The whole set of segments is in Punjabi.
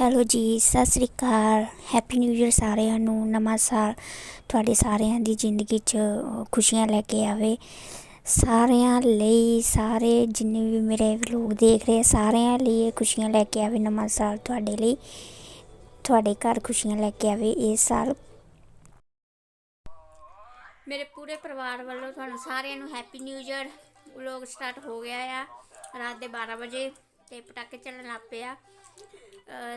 ਹੈਲੋ ਜੀ, ਸਤਿ ਸ੍ਰੀ ਅਕਾਲ। ਹੈਪੀ ਨਿਊ ਇਅਰ ਸਾਰਿਆਂ ਨੂੰ। ਨਵਾਂ ਸਾਲ ਤੁਹਾਡੇ ਸਾਰਿਆਂ ਦੀ ਜ਼ਿੰਦਗੀ 'ਚ ਖੁਸ਼ੀਆਂ ਲੈ ਕੇ ਆਵੇ। ਸਾਰਿਆਂ ਲਈ, ਸਾਰੇ ਜਿੰਨੇ ਵੀ ਮੇਰੇ ਲੋਕ ਦੇਖ ਰਹੇ ਸਾਰਿਆਂ ਲਈ ਇਹ ਖੁਸ਼ੀਆਂ ਲੈ ਕੇ ਆਵੇ ਨਵਾਂ ਸਾਲ ਤੁਹਾਡੇ ਲਈ। ਤੁਹਾਡੇ ਘਰ ਖੁਸ਼ੀਆਂ ਲੈ ਕੇ ਆਵੇ ਇਸ ਸਾਲ। ਮੇਰੇ ਪੂਰੇ ਪਰਿਵਾਰ ਵੱਲੋਂ ਤੁਹਾਨੂੰ ਸਾਰਿਆਂ ਨੂੰ happy new year vlog start ਹੋ ਗਿਆ ਆ, ਰਾਤ ਦੇ 12 ਵਜੇ ਤੇ ਪਟਾਕੇ ਚੱਲਣ ਲੱਗ ਪਏ ਆ।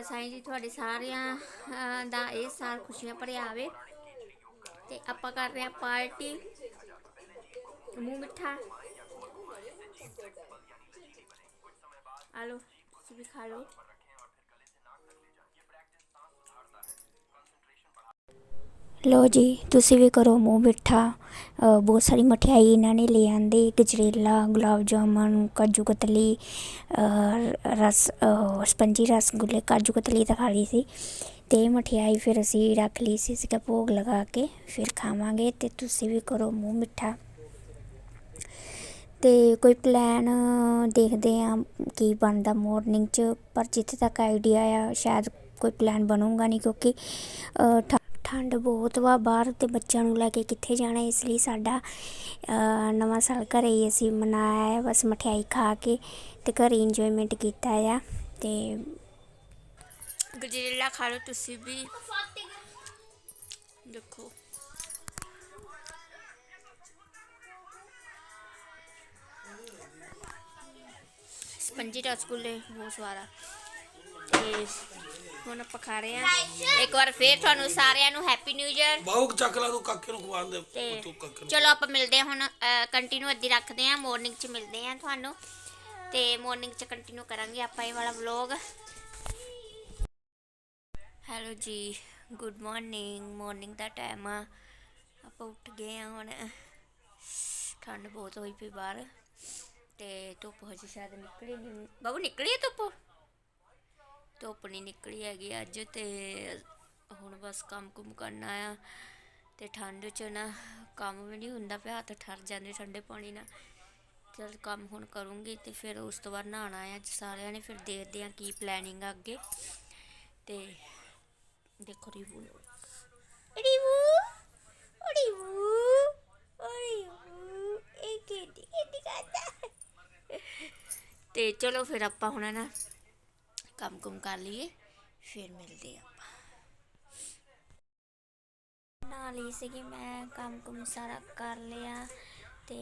ਸਾਈਂ ਜੀ ਤੁਹਾਡੇ ਸਾਰਿਆਂ ਅਹ ਦਾ ਇਹ ਸਾਲ ਖੁਸ਼ੀਆਂ ਭਰਿਆ ਆਵੇ ਤੇ ਆਪਾਂ ਕਰ ਰਹੇ ਆ ਪਾਰਟੀ ਮੂੰਹ ਮਿੱਠਾ ਆ ਲਓ ਤੁਸੀਂ ਵੀ ਖਾ ਲਓ ਲੋ ਜੀ, ਤੁਸੀਂ ਵੀ ਕਰੋ ਮੂੰਹ ਮਿੱਠਾ। ਬਹੁਤ ਸਾਰੀ ਮਠਿਆਈ ਇਹਨਾਂ ਨੇ ਲੈ ਆਂਦੀ, ਗਜਰੇਲਾ, ਗੁਲਾਬ ਜਾਮਨ ਕਾਜੂ ਕਤਲੀ ਰਸ ਸਪੰਜੀ ਰਸਗੁੱਲੇ, ਕਾਜੂ ਕਤਲੀ ਤਾਂ ਖਾ ਲਈ ਸੀ। ਤੇ ਇਹ ਮਠਿਆਈ ਫਿਰ ਅਸੀਂ ਰੱਖ ਲਈ ਸੀ ਇਸਕਾ ਭੋਗ ਲਗਾ ਕੇ, ਫਿਰ ਖਾਵਾਂਗੇ ਤੇ ਤੁਸੀਂ ਵੀ ਕਰੋ ਮੂੰਹ ਮਿੱਠਾ। ਤੇ ਕੋਈ ਪਲਾਨ ਦੇਖਦੇ ਆ ਕੀ ਬਣਦਾ ਮਾਰਨਿੰਗ ਚ, ਪਰ ਜਿੱਥੇ ਤੱਕ ਆਈਡੀਆ ਆ, ਸ਼ਾਇਦ ਕੋਈ ਪਲਾਨ ਬਣੂਗਾ ਨਹੀਂ ਕਿਉਂਕਿ ਠ- ਠੰਡ ਬਹੁਤ ਵਾ ਬਾਹਰ ਤੇ ਬੱਚਿਆਂ ਨੂੰ ਲੈ ਕੇ ਕਿੱਥੇ ਜਾਣਾ ਇਸ ਲਈ ਸਾਡਾ ਨਵਾਂ ਸਾਲ ਘਰੇ ਹੀ ਅਸੀਂ ਮਨਾਇਆ ਹੈ, ਬਸ ਮਠਿਆਈ ਖਾ ਕੇ ਤੇ ਘਰੇ ਇੰਜੋਇਮੈਂਟ ਕੀਤਾ ਆ ਤੇ ਗਜਰੇਲਾ ਖਾ ਲਓ ਤੁਸੀਂ ਵੀ। ਦੇਖੋ। ਸਪੰਜੀ ਰਸਗੁੱਲੇ, ਬਹੁਤ ਸਵਾਦ ਆ। ਤੇ ਹੁਣ ਆਪਾਂ ਖਾ ਰਹੇ ਆ ਇੱਕ ਵਾਰ ਫੇਰ ਤੁਹਾਨੂੰ ਸਾਰਿਆਂ ਨੂੰ ਹੈਪੀ ਨਿਊ ਇਅਰ ਬਾਹੂ ਚੱਕ ਲਾ ਤੂੰ ਕਾਕੇ ਨੂੰ ਖਵਾਉਣ ਦੇ। ਤੇ ਤੂੰ ਕਾਕੇ ਨੂੰ ਚਲੋ ਆਪਾਂ ਮਿਲਦੇ ਹਾਂ ਹੁਣ ਕੰਟੀਨਿਊ ਅੱਧੀ ਰੱਖਦੇ ਆ ਮਾਰਨਿੰਗ ਚ ਮਿਲਦੇ ਆ ਤੁਹਾਨੂੰ। ਤੇ ਮਾਰਨਿੰਗ ਚ ਕੰਟੀਨਿਊ ਕਰਾਂਗੇ ਆਪਾਂ ਇਹ ਵਾਲਾ ਵਲੌਗ ਹੈਲੋ ਜੀ ਗੁੱਡ ਮਾਰਨਿੰਗ ਮਾਰਨਿੰਗ ਦਾ ਟਾਈਮ ਆ। ਆਪਾਂ ਉੱਠ ਗਏ ਆ ਹੁਣ। ਠੰਡ ਬਹੁਤ ਹੋਈ ਪਈ ਬਾਹਰ। ਤੇ ਧੁੱਪ ਹਜੇ ਸ਼ਾਇਦ ਨਿਕਲੀ ਨਹੀਂ ਬਾਬੂ ਨਿਕਲੀ ਹੈ ਧੁੱਪ? ਧੁੱਪ ਨਹੀਂ ਨਿਕਲੀ ਹੈਗੀ ਅੱਜ ਤੇ ਹੁਣ ਬਸ ਕੰਮ ਕੁਮ ਕਰਨਾ ਆ ਤੇ ਠੰਡ 'ਚ ਨਾ ਕੰਮ ਵੀ ਨਹੀਂ ਹੁੰਦਾ ਪਿਆ ਹੱਥ ਠਰ ਜਾਂਦੇ ਠੰਡੇ ਪਾਣੀ ਨਾਲ। ਚਲ ਕੰਮ ਹੁਣ ਕਰੂੰਗੀ ਤੇ ਫਿਰ ਉਸ ਤੋਂ ਬਾਅਦ ਨਹਾਉਣਾ ਆ ਅੱਜ ਸਾਰਿਆਂ ਨੇ ਫਿਰ ਦੇਖਦੇ ਆ ਕੀ ਪਲੈਨਿੰਗ ਆ ਅੱਗੇ। ਤੇ ਦੇਖੋ ਰਿਵੂ। ਰਿਵੂ ਰਿਵੂ ਰਿਵੂ ਇਹ ਕਿਹਦੀ ਕਿਹਦੀ ਕਰਦਾ? ਤੇ ਚਲੋ ਫਿਰ ਆਪਾਂ ਹੁਣ ਨਾ ਕੰਮ ਕੁਮ ਕਰ ਲਈਏ, ਫਿਰ ਮਿਲਦੇ ਆਪਾਂ। ਨਾਲ ਹੀ ਸੀਗੀ, ਮੈਂ ਕੰਮ ਕੁਮ ਸਾਰਾ ਕਰ ਲਿਆ ਤੇ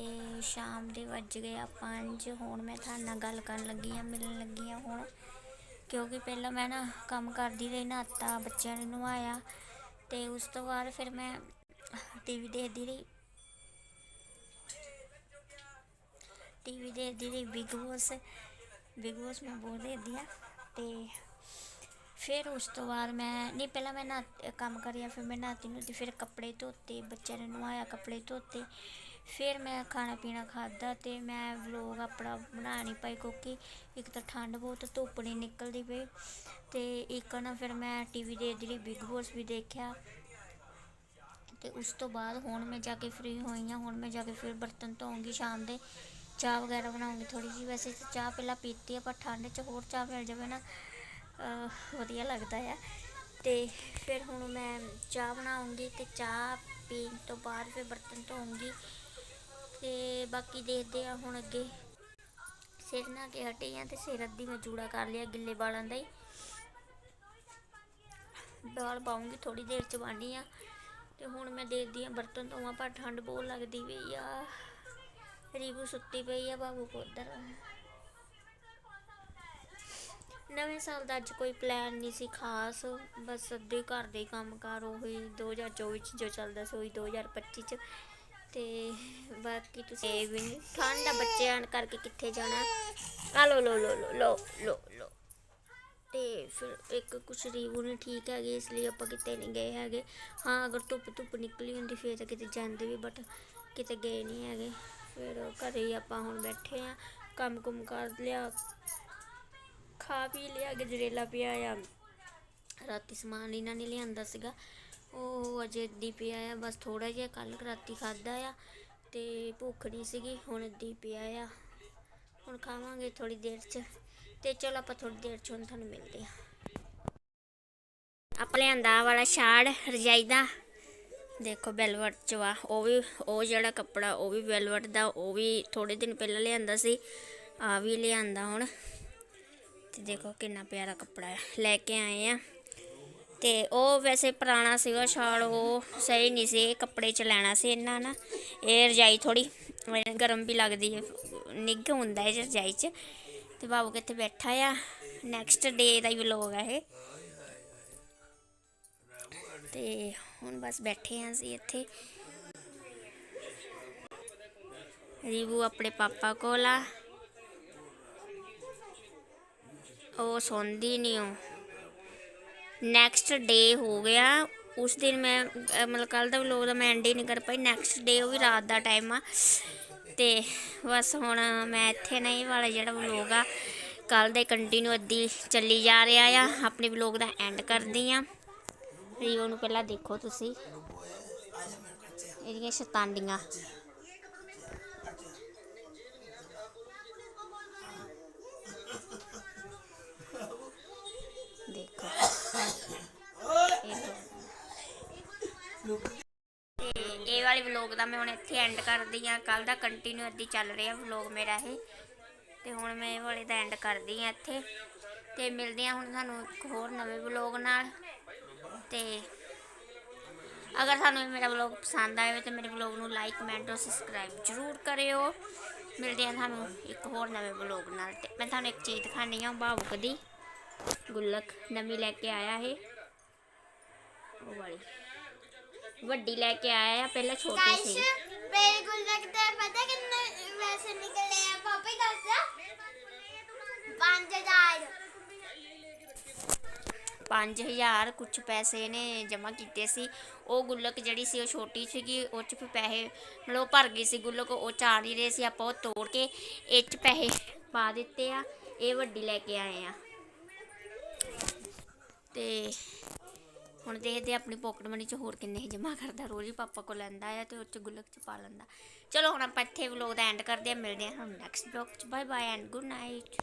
ਸ਼ਾਮ ਦੇ ਵੱਜ ਗਏ ਆ 5 ਹੁਣ ਮੈਂ ਤੁਹਾਡੇ ਨਾਲ ਗੱਲ ਕਰਨ ਲੱਗੀ ਆ, ਮਿਲਣ ਲੱਗੀ ਆ ਹੁਣ। ਕਿਉਂਕਿ ਪਹਿਲਾਂ ਮੈਂ ਨਾ ਕੰਮ ਕਰਦੀ ਰਹੀ ਨਹਾਤਾ ਬੱਚਿਆਂ ਨੂੰ ਨਵਾਇਆ ਤੇ ਉਸ ਤੋਂ ਬਾਅਦ ਫਿਰ ਮੈਂ ਟੀਵੀ ਦੇਖਦੀ ਰਹੀ। ਟੀਵੀ ਦੇਖਦੀ ਰਹੀ, ਬਿਗ ਬੋਸ ਬਿਗ ਬੋਸ ਮੈਂ ਬਹੁਤ ਦੇਖਦੀ ਆ। ਤੇ ਫਿਰ ਉਸ ਤੋਂ ਬਾਅਦ ਮੈਂ, ਨਹੀਂ, ਪਹਿਲਾਂ ਮੈਂ ਨਾ ਕੰਮ ਕਰਿਆ, ਫਿਰ ਮੈਂ ਨਹਾਤੀ ਨੂੰ ਫਿਰ ਕੱਪੜੇ ਧੋਤੇ, ਬੱਚਿਆਂ ਨੂੰ ਨਵਾਇਆ ਕੱਪੜੇ ਧੋਤੇ। ਫਿਰ ਮੈਂ ਖਾਣਾ ਪੀਣਾ ਖਾਦਾ ਤੇ ਮੈਂ ਵਲੋਗ ਆਪਣਾ ਬਣਾ ਨਹੀਂ ਪਾਈ ਕਿਉਂਕਿ ਇੱਕ ਤਾਂ ਠੰਡ ਬਹੁਤ, ਧੁੱਪ ਨਹੀਂ ਨਿਕਲਦੀ ਪਈ ਤੇ ਇੱਕ ਨਾ ਫਿਰ ਮੈਂ ਟੀਵੀ ਦੇ ਜਿਹੜੀ ਬਿਗ ਬੋਸ ਵੀ ਦੇਖਿਆ। ਤੇ ਉਸ ਤੋਂ ਬਾਅਦ ਹੁਣ ਮੈਂ ਜਾ ਕੇ ਫ੍ਰੀ ਹੋਈ ਹਾਂ, ਹੁਣ ਮੈਂ ਜਾ ਕੇ ਫਿਰ ਬਰਤਨ ਧੋਉਂਗੀ ਸ਼ਾਮ ਦੇ। ਚਾਹ ਵਗੈਰਾ ਬਣਾਉਂਗੀ ਥੋੜੀ ਜਿਹੀ। ਵੈਸੇ ਚਾਹ ਪਹਿਲਾਂ ਪੀਤੀ ਆ, ਪਰ ਠੰਡ 'ਚ ਹੋਰ ਚਾਹ ਮਿਲ ਜਾਵੇ ਨਾ ਵਧੀਆ ਲੱਗਦਾ ਆ। ਤੇ ਫਿਰ ਹੁਣ ਮੈਂ ਚਾਹ ਬਣਾਉਂਗੀ ਤੇ ਚਾਹ ਪੀਣ ਤੋਂ ਬਾਅਦ ਫਿਰ ਬਰਤਨ ਧੋਉਂਗੀ ਤੇ ਬਾਕੀ ਦੇਖਦੇ ਆ ਹੁਣ ਅੱਗੇ। ਸਿਰ ਨਾ ਕੇ ਹਟੇ ਆ ਤੇ ਸਿਰ ਅੱਧੀ ਮੈਂ ਜੂੜਾ ਕਰ ਲਿਆ ਗਿੱਲੇ ਵਾਲਾਂ ਦਾ ਹੀ। ਦਾਲ ਪਾਉਂਗੀ ਥੋੜੀ ਦੇਰ ਚ ਬਾਣੀ ਆ। ਤੇ ਹੁਣ ਮੈਂ ਦੇਖਦੀ ਆ ਬਰਤਨ ਧੋਵਾਂ, ਪਰ ਠੰਡ ਬਹੁਤ ਲੱਗਦੀ ਪਈ ਆ। ਰੀਬੂ ਸੁੱਤੀ ਪਈ ਆ ਬਾਬੂ ਕੋਦਰ ਨਵੇਂ ਸਾਲ ਦਾ ਅੱਜ ਕੋਈ ਪਲਾਨ ਨਹੀਂ ਸੀ ਖਾਸ। ਬਸ ਅੱਧੇ ਘਰ ਦੇ ਕੰਮ ਕਾਰ ਉਹੀ 2024 ਚ ਜੋ ਚੱਲਦਾ ਸੀ ਉਹੀ 2025 ਚ। ਤੇ ਬਾਕੀ ਤੁਸੀਂ ਇਹ ਵੀ ਨੀ, ਠੰਡ ਆ ਬੱਚਿਆਂ ਕਰਕੇ ਕਿੱਥੇ ਜਾਣਾ? ਆ ਲੋ ਲੋ ਲੋ ਲੋ ਲੋ ਲੋ ਤੇ ਫਿਰ ਇੱਕ ਕੁਛ ਰੀਵੂ ਨਹੀਂ ਠੀਕ ਹੈਗੇ ਇਸ ਲਈ ਆਪਾਂ ਕਿਤੇ ਨਹੀਂ ਗਏ ਹੈਗੇ। ਹਾਂ ਅਗਰ ਧੁੱਪ ਧੁੱਪ ਨਿਕਲੀ ਹੁੰਦੀ ਫਿਰ ਤਾਂ ਕਿਤੇ ਜਾਂਦੇ ਵੀ ਬਟ ਕਿਤੇ ਗਏ ਨਹੀਂ ਹੈਗੇ। ਫਿਰ ਘਰੇ ਹੀ ਆਪਾਂ ਹੁਣ ਬੈਠੇ ਆ ਕੰਮ ਕੁਮ ਕਰ ਲਿਆ, ਖਾ ਪੀ ਲਿਆ ਗਜਰੇਲਾ ਪਿਆ ਆ। ਰਾਤੀ ਸਮਾਨ ਇਹਨਾਂ ਨੇ ਲਿਆਂਦਾ ਸੀਗਾ, ਉਹ ਅਜੇ ਦੀ ਪਿਆ ਆ, ਬਸ ਥੋੜਾ ਜਿਹਾ ਕੱਲ ਰਾਤੀ ਖਾਦਾ ਆ ਤੇ ਭੁੱਖ ਨਹੀਂ ਸੀਗੀ, ਹੁਣ ਦੀ ਪਿਆ ਆ। ਹੁਣ ਖਾਵਾਂਗੇ ਥੋੜੀ ਦੇਰ ਚ ਤੇ ਚਲੋ ਆਪਾਂ ਥੋੜੀ ਦੇਰ ਚ ਹੁਣ ਤੁਹਾਨੂੰ ਮਿਲਦੇ ਆ ਲਿਆਂਦਾ ਆਹ ਵਾਲਾ ਛਾੜ ਰਜਾਈ ਦਾ। ਦੇਖੋ ਵੈਲਵਟ ਚ ਵਾ, ਉਹ ਵੀ, ਉਹ ਜਿਹੜਾ ਕੱਪੜਾ, ਉਹ ਵੀ ਵੈਲਵਟ ਦਾ, ਉਹ ਵੀ ਥੋੜੇ ਦਿਨ ਪਹਿਲਾਂ ਲਿਆਂਦਾ ਸੀ ਆ ਵੀ ਲਿਆਂਦਾ ਹੁਣ। ਤੇ ਦੇਖੋ ਕਿੰਨਾ ਪਿਆਰਾ ਕੱਪੜਾ ਹੈ ਲੈ ਕੇ ਆਏ ਆ। ਤੇ ਉਹ ਵੈਸੇ ਪੁਰਾਣਾ ਸੀਗਾ ਸ਼ਾਲ, ਉਹ ਸਹੀ ਨਹੀਂ ਸੀ, ਇਹ ਕੱਪੜੇ ਚ ਲੈਣਾ ਸੀ ਇਹਨਾਂ ਨਾ, ਇਹ ਰਜਾਈ ਥੋੜੀ ਗਰਮ ਵੀ ਲੱਗਦੀ ਹੈ ਨਿੱਘ ਹੁੰਦਾ ਹੈ ਰਜਾਈ ਚ। ਤੇ ਬਾਬੂ ਕਿੱਥੇ ਬੈਠਾ ਆ ਨੈਕਸਟ ਡੇ ਦਾ ਹੀ ਵਲੋਗ ਹੈ ਇਹ। ਤੇ ਹੁਣ ਬਸ ਬੈਠੇ ਹਾਂ ਅਸੀਂ ਇੱਥੇ। ਰੀਵੂ ਆਪਣੇ ਪਾਪਾ ਕੋਲ ਆ। ਉਹ ਸੌਂਦੀ ਨਹੀਂ ਉਹ। ਨੈਕਸਟ ਡੇ ਹੋ ਗਿਆ। ਉਸ ਦਿਨ ਮੈਂ ਮਤਲਬ ਕੱਲ ਦਾ ਵਲੋਗ ਦਾ ਮੈਂ ਐਂਡ ਹੀ ਨਹੀਂ ਕਰ ਪਾਈ। ਨੈਕਸਟ ਡੇ ਉਹ ਵੀ ਰਾਤ ਦਾ ਟਾਈਮ ਆ। ਤੇ ਬਸ ਹੁਣ ਮੈਂ ਇੱਥੇ ਨਹੀਂ ਵਾਲਾ ਜਿਹੜਾ ਵਲੋਗ ਆ ਕੱਲ ਦੇ ਕੰਟੀਨਿਊ ਅੱਧੀ ਚੱਲੀ ਜਾ ਰਿਹਾ ਆ। ਆਪਣੇ ਵਲੋਗ ਦਾ ਐਂਡ ਕਰਦੀ ਆ। ਰੀਓ ਨੂੰ ਪਹਿਲਾਂ ਦੇਖੋ ਤੁਸੀਂ। ਇਹਦੀਆਂ ਸ਼ਤਾਂਡੀਆਂ ਦੇਖੋ। ਇਹ ਇਹ ਵਾਲੀ ਵਲੋਗ ਦਾ ਮੈਂ ਹੁਣ ਇੱਥੇ ਐਂਡ ਕਰਦੀ ਆ ਕੱਲ ਦਾ ਕੰਟੀਨਿਊ ਅੱਧੀ ਚੱਲ ਰਿਹਾ ਵਲੋਗ ਮੇਰਾ ਇਹ। ਤੇ ਹੁਣ ਮੈਂ ਇਹ ਵਾਲੇ ਦਾ ਐਂਡ ਕਰਦੀ ਆ ਇੱਥੇ। ਤੇ ਮਿਲਦੇ ਆ ਹੁਣ ਤੁਹਾਨੂੰ ਇੱਕ ਹੋਰ ਨਵੇਂ ਵਲੋਗ ਨਾਲ। ਤੇ ਅਗਰ ਤੁਹਾਨੂੰ ਇਹ ਮੇਰਾ ਵਲੋਗ ਪਸੰਦ ਆਇਆ ਤਾਂ ਮੇਰੇ ਵਲੋਗ ਨੂੰ ਲਾਈਕ ਕਮੈਂਟ ਔਰ ਸਬਸਕ੍ਰਾਈਬ ਜ਼ਰੂਰ ਕਰਿਓ ਮਿਲਦੇ ਆ ਤੁਹਾਨੂੰ ਇੱਕ ਹੋਰ ਨਵੇਂ ਵਲੋਗ ਨਾਲ ਤੇ ਮੈਂ ਤੁਹਾਨੂੰ ਇੱਕ ਚੀਜ਼ ਦਿਖਾਣੀ ਆ ਭਾਵੁਕ ਦੀ ਗੁੱਲਕ ਨਵੀਂ ਲੈ ਕੇ ਆਇਆ ਇਹ ਉਹ ਵਾਲੀ ਵੱਡੀ ਲੈ ਕੇ ਆਇਆ ਆ ਪਹਿਲਾਂ ਛੋਟੀ ਗਾਇਸ ਸੀ ਮੇਰੇ ਕੋਲ ਲੱਗਦਾ ਪਤਾ ਕਿੰਨੇ ਵੈਸੇ ਨਿਕਲੇ ਆ ਪਾਪਾ ਦੱਸ 5000 5000 ਕੁਝ ਪੈਸੇ ਨੇ ਜਮ੍ਹਾਂ ਕੀਤੇ ਸੀ। ਉਹ ਗੁੱਲਕ ਜਿਹੜੀ ਸੀ, ਉਹ ਛੋਟੀ ਸੀਗੀ, ਉਹ ਚ ਫਿਰ ਪੈਸੇ ਮਤਲਬ ਭਰ ਗਈ ਸੀ ਗੁੱਲਕ, ਉਹ ਚ ਆ ਨਹੀਂ ਰਹੇ ਸੀ, ਆਪਾਂ ਉਹ ਤੋੜ ਕੇ ਇਹ ਚ ਪੈਸੇ ਪਾ ਦਿੱਤੇ ਆ, ਇਹ ਵੱਡੀ ਲੈ ਕੇ ਆਏ ਆ। ਤੇ ਹੁਣ ਦੇਖਦੇ ਆਪਣੀ ਪਾਕਟ ਮਨੀ ਚ ਹੋਰ ਕਿੰਨੇ ਜਮ੍ਹਾਂ ਕਰਦਾ, ਰੋਜ਼ ਹੀ ਪਾਪਾ ਕੋਲ ਲੈਂਦਾ ਆ ਤੇ ਉਹ ਚ ਗੁਲਕ ਚ ਪਾ ਲੈਂਦਾ। ਚਲੋ ਹੁਣ ਆਪਾਂ ਇੱਥੇ ਵਲੋਗ ਦਾ ਐਂਡ ਕਰਦੇ ਆ, ਮਿਲਦੇ ਆ ਹੁਣ ਨੈਕਸਟ ਵਲੋਗ ਚ। Bye bye and good night